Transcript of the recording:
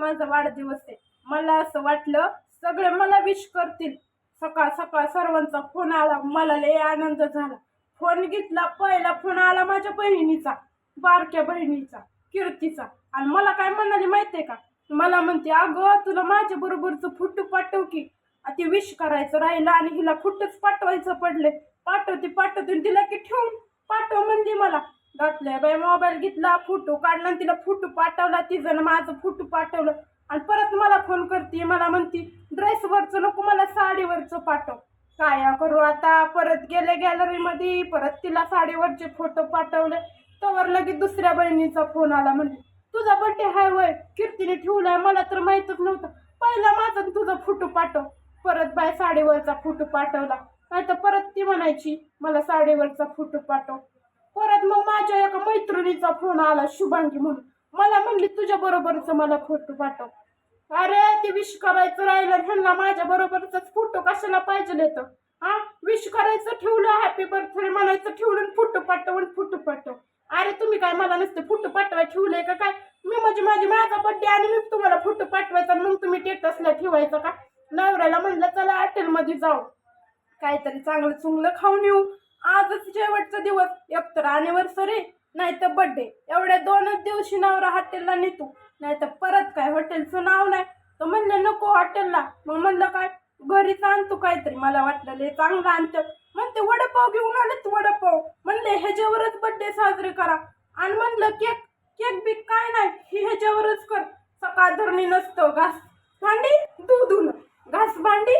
माझा वाढदिवस आहे. मला असं वाटलं सगळे मला विश करतील. सकाळ सकाळ सर्वांचा फोन आला. मला लय आनंद झाला. फोन घेतला पहिला फोन आला माझ्या बहिणीचा बारक्या बहिणीचा कीर्तीचा. आणि मला काय म्हणाली माहितीये का? मला म्हणते अगं तुला माझ्या बरोबरचं फुट पाठव की. ते विश करायचं राहिलं आणि हिला फुटच पाठवायचं पडले. पाठवते पाठवते तिला की ठेवून पाठव म्हणली मला. घातल्या बाई मोबाईल घेतला फोटो काढला आणि तिला फोटो पाठवला तिचं माझं फोटो पाठवलं. आणि परत मला फोन करते मला म्हणती ड्रेसवरचं नको मला साडीवरचं पाठव. काय करू आता? परत गेले गॅलरीमध्ये परत तिला साडीवरचे फोटो पाठवले. तवर लगेच दुसऱ्या बहिणीचा फोन आला म्हणजे तुझा बड्डे हाय वय कीर्तीने ठेवलाय मला तर माहीतच नव्हतं. पहिला माझा तुझा फोटो पाठव. परत बाय साडीवरचा फोटो पाठवला. नाही तर परत ती म्हणायची मला साडीवरचा फोटो पाठव. परत मग माझ्या एका मैत्रिणीचा फोन आला शुभांगी म्हणून. मला म्हणली तुझ्या बरोबरच मला फोटो पाठव. अरे ते विश करायचं राहिलं ह्यांना माझ्या बरोबरच फोटो कशाला पाहिजे येतं हा? विश करायचं ठेवलं हॅपी बर्थडे म्हणायचं ठेवलं फोटो पाठव आणि फोटो पाठव. अरे तुम्ही काय मला नसते फोटो पाठवाय ठेवलंय का काय? मी म्हणजे माझी माझा बड्डे आणि मी तुम्हाला फोटो पाठवायचा मग तुम्ही टेटसला ठेवायचं का? नवऱ्याला म्हणलं चला हॉटेलमध्ये जाऊ. काहीतरी चांगलं चुंगलं खाऊन येऊ. आजच शेवटचा दिवस. एकतर अनिव्हर्सरी नाही तर बड्डे एवढ्या दोनच दिवशी नवरा हॉटेलला नेतो. नाही तर परत काय हॉटेलचं नाव नाही. तर म्हणलं नको हॉटेलला. मग म्हणलं काय? घरीच आणतो काहीतरी. मला वाटलं चांगलं आणतं. म्हणते वडापाव घेऊन आलेत वडापाव. म्हणले ह्याच्यावरच बड्डे साजरे करा. आणि म्हणलं केक केक बिक काय नाही हे ह्याच्यावरच कर. सकाळ धरणी नसतं घास भांडी दूध घास भांडी